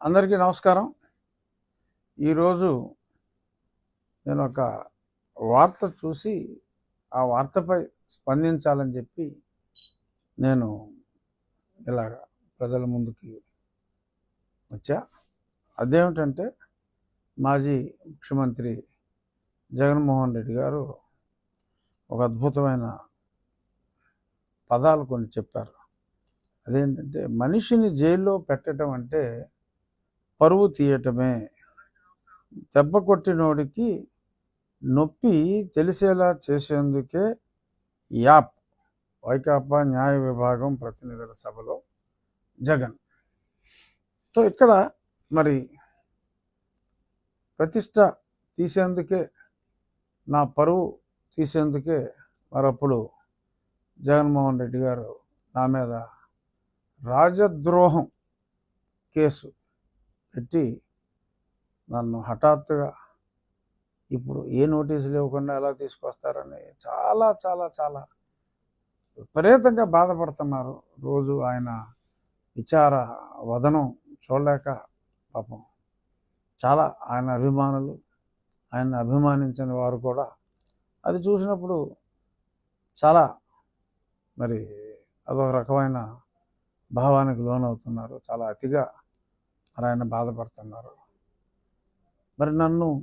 అందరికీ నమస్కారం. ఈరోజు నేను ఒక వార్త చూసి ఆ వార్తపై స్పందించాలని చెప్పి నేను ఇలా ప్రజల ముందుకి వచ్చా. అదేమిటంటే మాజీ ముఖ్యమంత్రి జగన్మోహన్ రెడ్డి గారు ఒక అద్భుతమైన పదాలు కొన్ని చెప్పారు. అదేంటంటే మనిషిని జైల్లో పెట్టడం అంటే పరువు తీయటమే. దెబ్బ కొట్టినోడికి నొప్పి తెలిసేలా చేసేందుకే యాప్ వైకాపా న్యాయ విభాగం ప్రతినిధుల సభలో జగన్. సో ఇక్కడ మరి ప్రతిష్ట తీసేందుకే నా పరువు తీసేందుకే మరప్పుడు జగన్మోహన్ రెడ్డి గారు నా మీద రాజద్రోహం కేసు పెట్టి నన్ను హఠాత్తుగా ఇప్పుడు ఏ నోటీసులు ఇవ్వకుండా ఎలా తీసుకొస్తారని చాలా చాలా చాలా విపరీతంగా బాధపడుతున్నారు. రోజు ఆయన విచార వదనం చూడలేక పాపం చాలా ఆయన అభిమానులు ఆయన అభిమానించిన వారు కూడా అది చూసినప్పుడు చాలా మరి అదొక రకమైన భావానికి లోనవుతున్నారు. చాలా అతిగా ఆయన బాధపడుతున్నారు. మరి నన్ను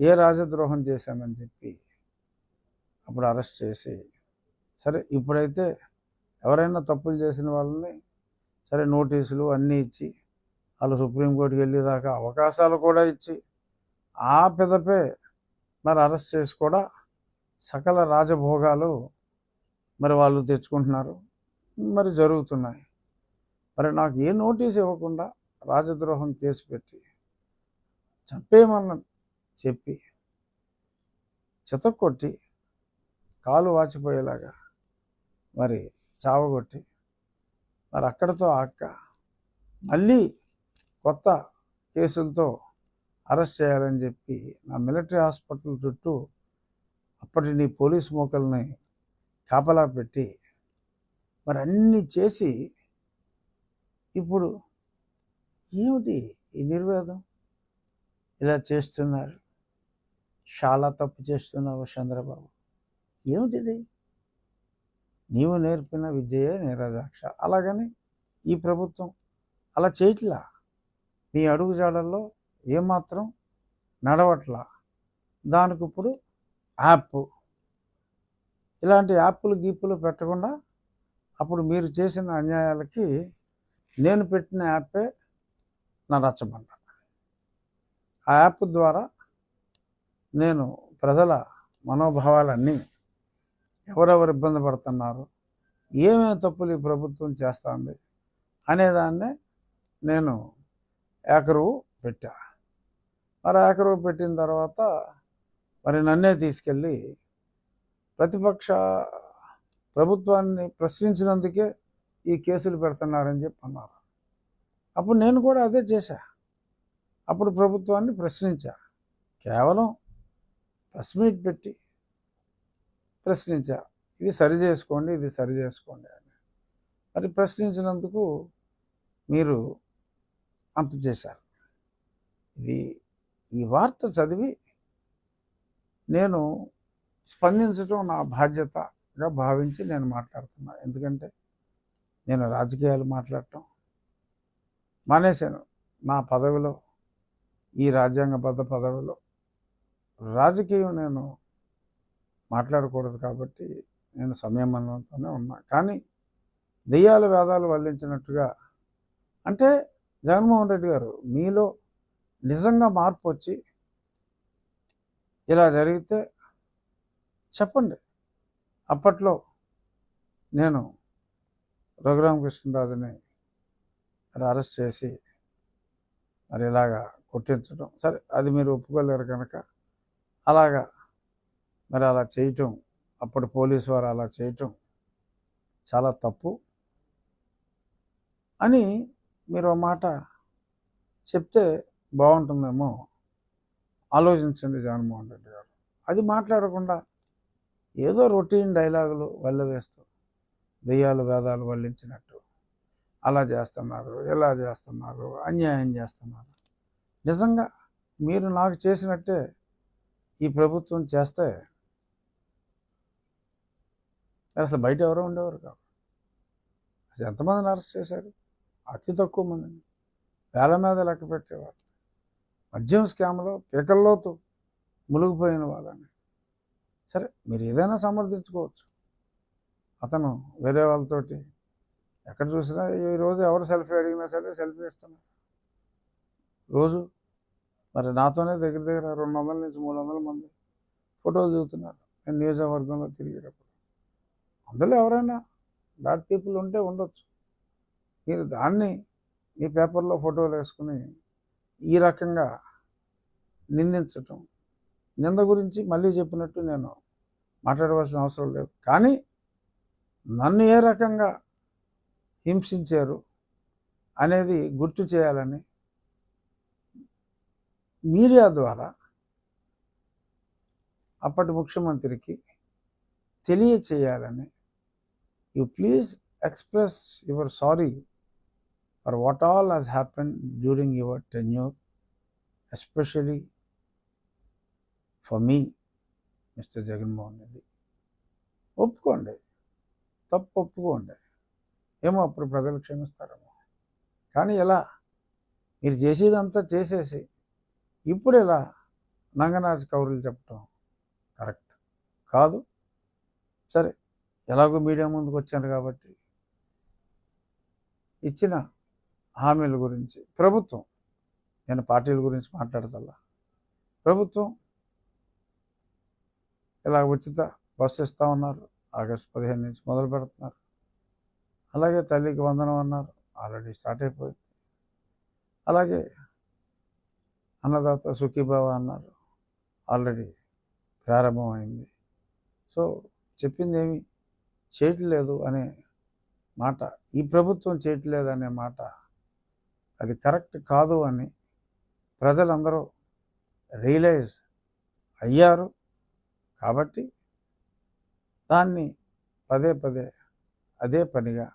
ఏ రాజద్రోహం చేశానని చెప్పి అప్పుడు అరెస్ట్ చేసి సరే ఇప్పుడైతే ఎవరైనా తప్పులు చేసిన వాళ్ళని సరే నోటీసులు అన్నీ ఇచ్చి వాళ్ళు సుప్రీంకోర్టుకి వెళ్ళేదాకా అవకాశాలు కూడా ఇచ్చి ఆ పెదపే మరి అరెస్ట్ చేసి కూడా సకల రాజభోగాలు మరి వాళ్ళు తెచ్చుకుంటున్నారు. మరి జరుగుతున్నాయి. మరి నాకు ఏ నోటీస్ ఇవ్వకుండా రాజద్రోహం కేసు పెట్టి చంపేయమన్న చెప్పి చితక్కొట్టి కాలు వాచిపోయేలాగా మరి చావగొట్టి మరి అక్కడతో అక్క మళ్ళీ కొత్త కేసులతో అరెస్ట్ చేయాలని చెప్పి నా మిలిటరీ హాస్పిటల్ చుట్టూ అప్పటి నీ పోలీస్ మోకల్ని కాపలా పెట్టి మరి అన్నీ చేసి ఇప్పుడు ఏమిటి ఈ నిర్వేదం? ఇలా చేస్తున్నారు. చాలా తప్పు చేస్తున్నావు చంద్రబాబు. ఏమిటిది? నీవు నేర్పిన విద్యయే నీరజాక్ష అలాగని ఈ ప్రభుత్వం అలా చేయట్లా? నీ అడుగుజాడల్లో ఏమాత్రం నడవట్లా? దానికి ఇప్పుడు యాప్. ఇలాంటి యాప్లు గీపులు పెట్టకుండా అప్పుడు మీరు చేసిన అన్యాయాలకి నేను పెట్టిన యాపే నా రచ్చబండ. ఆ యాప్ ద్వారా నేను ప్రజల మనోభావాలన్నీ ఎవరెవరు ఇబ్బంది పడుతున్నారు ఏమేమి తప్పులు ఈ ప్రభుత్వం చేస్తుంది అనేదాన్నే నేను ఏకరువు పెట్టా. మరి ఏకరువు పెట్టిన తర్వాత మరి నన్నే తీసుకెళ్ళి ప్రతిపక్ష ప్రభుత్వాన్ని ప్రశ్నించినందుకే ఈ కేసులు పెడుతున్నారని చెప్పి అన్నారు. అప్పుడు నేను కూడా అదే చేశా. అప్పుడు ప్రభుత్వాన్ని ప్రశ్నించా. కేవలం ప్రెస్ మీట్ పెట్టి ప్రశ్నించా. ఇది సరి చేసుకోండి ఇది సరి చేసుకోండి అని. మరి ప్రశ్నించినందుకు మీరు అంత చేశారు. ఇది ఈ వార్త చదివి నేను స్పందించడం నా బాధ్యతగా భావించి నేను మాట్లాడుతున్నా. ఎందుకంటే నేను రాజకీయాలు మాట్లాడటం మానేశాను. నా పదవిలో ఈ రాజ్యాంగబద్ధ పదవిలో రాజకీయం నేను మాట్లాడకూడదు కాబట్టి నేను సంయమనంతోనే ఉన్నా. కానీ దెయ్యాలు వేదాలు వల్లించినట్టుగా అంటే జగన్మోహన్ రెడ్డి గారు మీలో నిజంగా మార్పు వచ్చి ఇలా జరిగితే చెప్పండి. అప్పట్లో నేను రఘురామకృష్ణరాజుని మరి అరెస్ట్ చేసి మరి ఇలాగా కొట్టించడం. సరే అది మీరు ఒప్పుకోలేరు కనుక అలాగా మరి అలా చేయటం అప్పుడు పోలీసు వారు అలా చేయటం చాలా తప్పు అని మీరు మాట చెప్తే బాగుంటుందేమో ఆలోచించండి జగన్మోహన్ రెడ్డి గారు. అది మాట్లాడకుండా ఏదో రొటీన్ డైలాగులు వల్ల వేస్తూ దెయ్యాలు వేదాలు వల్లించినట్టు. అలా చేస్తున్నారు ఇలా చేస్తున్నారు అన్యాయం చేస్తున్నారు. నిజంగా మీరు నాకు చేసినట్టే ఈ ప్రభుత్వం చేస్తే అసలు బయట ఎవరో ఉండేవారు కాదు. అసలు ఎంతమందిని అరెస్ట్ చేశారు? అతి తక్కువ మందిని. వేల మీద లెక్క పెట్టేవారు. మద్యం స్కామ్లో పీకల్లోతు మునిగిపోయిన వాళ్ళని. సరే మీరు ఏదైనా సమర్థించుకోవచ్చు. అతను వేరే వాళ్ళతోటి ఎక్కడ చూసినా ఈ రోజు ఎవరు సెల్ఫీ అడిగినా సరే సెల్ఫీ ఇస్తున్నారు రోజు మరి నాతోనే దగ్గర దగ్గర రెండు వందల నుంచి మూడు వందల మంది ఫోటోలు దిగుతున్నారు. నేను నియోజకవర్గంలో తిరిగేటప్పుడు. అందులో ఎవరైనా బ్యాడ్ పీపుల్ ఉంటే ఉండొచ్చు. మీరు దాన్ని మీ పేపర్లో ఫోటోలు వేసుకుని ఈ రకంగా నిందించటం. నింద గురించి మళ్ళీ చెప్పినట్టు నేను మాట్లాడవలసిన అవసరం లేదు. కానీ నన్ను ఏ రకంగా హింసించారు అనేది గుర్తు చేయాలని మీడియా ద్వారా అప్పటి ముఖ్యమంత్రికి తెలియచేయాలని you please express your sorry for what all has happen during your tenure especially for me Mr Jaganmohan Reddy. ఒప్పుకోండి. తప్పు ఒప్పుకోండి ఏమో అప్పుడు ప్రజలు క్షమిస్తారేమో. కానీ ఎలా? మీరు చేసేదంతా చేసేసి ఇప్పుడు ఎలా? నంగనాచి కౌరులు చెప్పటం కరెక్ట్ కాదు. సరే ఎలాగో మీడియా ముందుకు వచ్చాను కాబట్టి ఇచ్చిన హామీల గురించి ప్రభుత్వం నేను పార్టీల గురించి మాట్లాడతల్లా ప్రభుత్వం ఇలా ఉచిత బస్సు ఇస్తూ ఉన్నారు? ఆగస్టు పదిహేను నుంచి మొదలు పెడుతున్నారు. అలాగే తల్లికి వందనం అన్నారు. ఆల్రెడీ స్టార్ట్ అయిపోయింది. అలాగే అన్నదాత సుఖీభావ అన్నారు. ఆల్రెడీ ప్రారంభమైంది సో చెప్పింది ఏమి? చేయట్లేదు అనే మాట ఈ ప్రభుత్వం చేయట్లేదు అనే మాట అది కరెక్ట్ కాదు అని ప్రజలందరూ రియలైజ్ అయ్యారు. కాబట్టి దాన్ని పదే పదే అదే పనిగా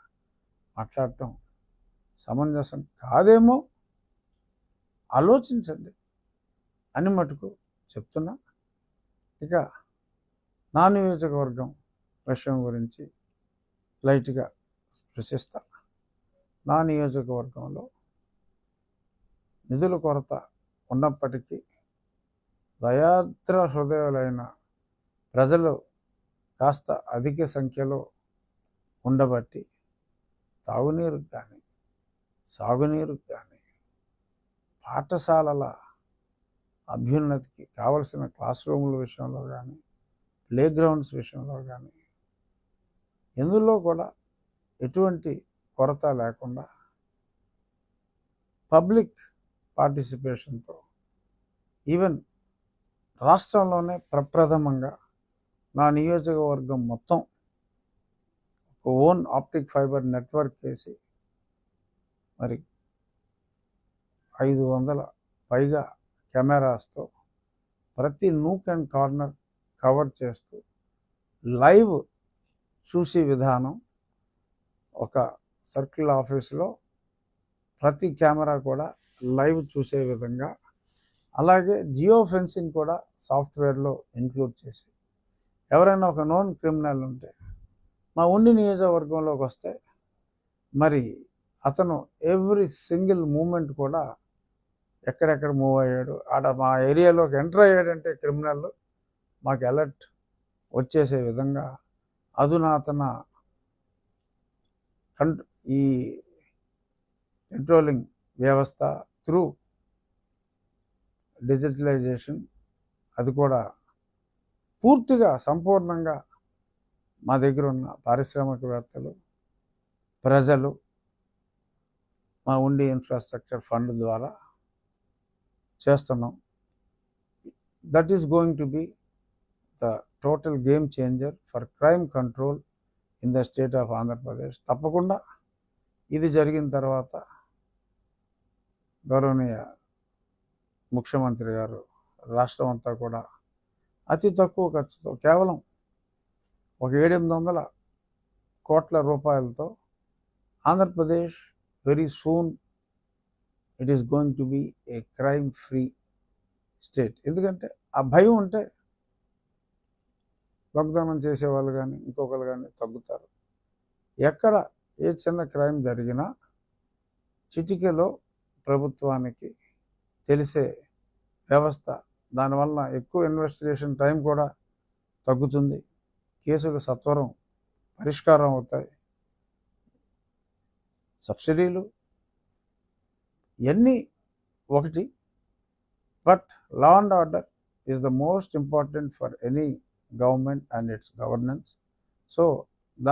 మాట్లాడటం సమంజసం కాదేమో ఆలోచించండి అని మటుకు చెప్తున్నా. ఇక నా నియోజకవర్గం విషయం గురించి లైట్గా స్పృశిస్తా నా నియోజకవర్గంలో నిధుల కొరత ఉన్నప్పటికీ దయాద్ర హృదయాలైన ప్రజలు కాస్త అధిక సంఖ్యలో ఉండబట్టి తాగునీరుకు కానీ సాగునీరుకు కానీ పాఠశాలల అభ్యున్నతికి కావలసిన క్లాస్ రూముల విషయంలో కానీ ప్లే గ్రౌండ్స్ విషయంలో కానీ ఎందులో కూడా ఎటువంటి కొరత లేకుండా పబ్లిక్ పార్టిసిపేషన్తో ఈవెన్ రాష్ట్రంలోనే ప్రప్రథమంగా నా నియోజకవర్గం మొత్తం ఒక ఓన్ ఆప్టిక్ ఫైబర్ నెట్వర్క్ వేసి మరి ఐదు వందల పైగా కెమెరాస్తో ప్రతి నూక్ అండ్ కార్నర్ కవర్ చేస్తూ లైవ్ చూసే విధానం ఒక సర్కిల్ ఆఫీస్లో ప్రతి కెమెరా కూడా లైవ్ చూసే విధంగా అలాగే జియో ఫెన్సింగ్ కూడా సాఫ్ట్వేర్లో ఇంక్లూడ్ చేసి ఎవరైనా ఒక నోన్ క్రిమినల్ ఉంటే మా ఉండి నియోజకవర్గంలోకి వస్తే మరి అతను ఎవ్రీ సింగిల్ మూమెంట్ కూడా ఎక్కడెక్కడ మూవ్ అయ్యాడు ఆడ మా ఏరియాలోకి ఎంటర్ అయ్యాడంటే క్రిమినల్ మాకు అలర్ట్ వచ్చేసే విధంగా అధునాతన కంట్ ఈ కంట్రోలింగ్ వ్యవస్థ త్రూ డిజిటలైజేషన్ అది కూడా పూర్తిగా సంపూర్ణంగా మా దగ్గర ఉన్న పారిశ్రామికవేత్తలు ప్రజలు మా ఉండి ఇన్ఫ్రాస్ట్రక్చర్ ఫండ్ ద్వారా చేస్తున్నాం. That is going to be the total game changer for crime control in the state of Andhra Pradesh తప్పకుండా ఇది జరిగిన తర్వాత గౌరవనీయ ముఖ్యమంత్రి గారు రాష్ట్రం అంతా కూడా అతి తక్కువ ఖర్చుతో కేవలం ఒక ఏడెనిమిది వందల కోట్ల రూపాయలతో Andhra Pradesh very soon it is going to be a crime free state ఎందుకంటే ఆ భయం ఉంటే వాగ్దానం చేసేవాళ్ళు కానీ ఇంకొకరు కానీ తగ్గుతారు. ఎక్కడ ఏ చిన్న క్రైమ్ జరిగినా చిటికెలో ప్రభుత్వానికి తెలిసే వ్యవస్థ దానివల్ల ఎక్కువ ఇన్వెస్టిగేషన్ టైం కూడా తగ్గుతుంది. కేసులు సత్వరం పరిష్కారం అవుతాయి. సబ్సిడీలు ఇవన్నీ ఒకటి. But law and order is the most important for any government and it's governance so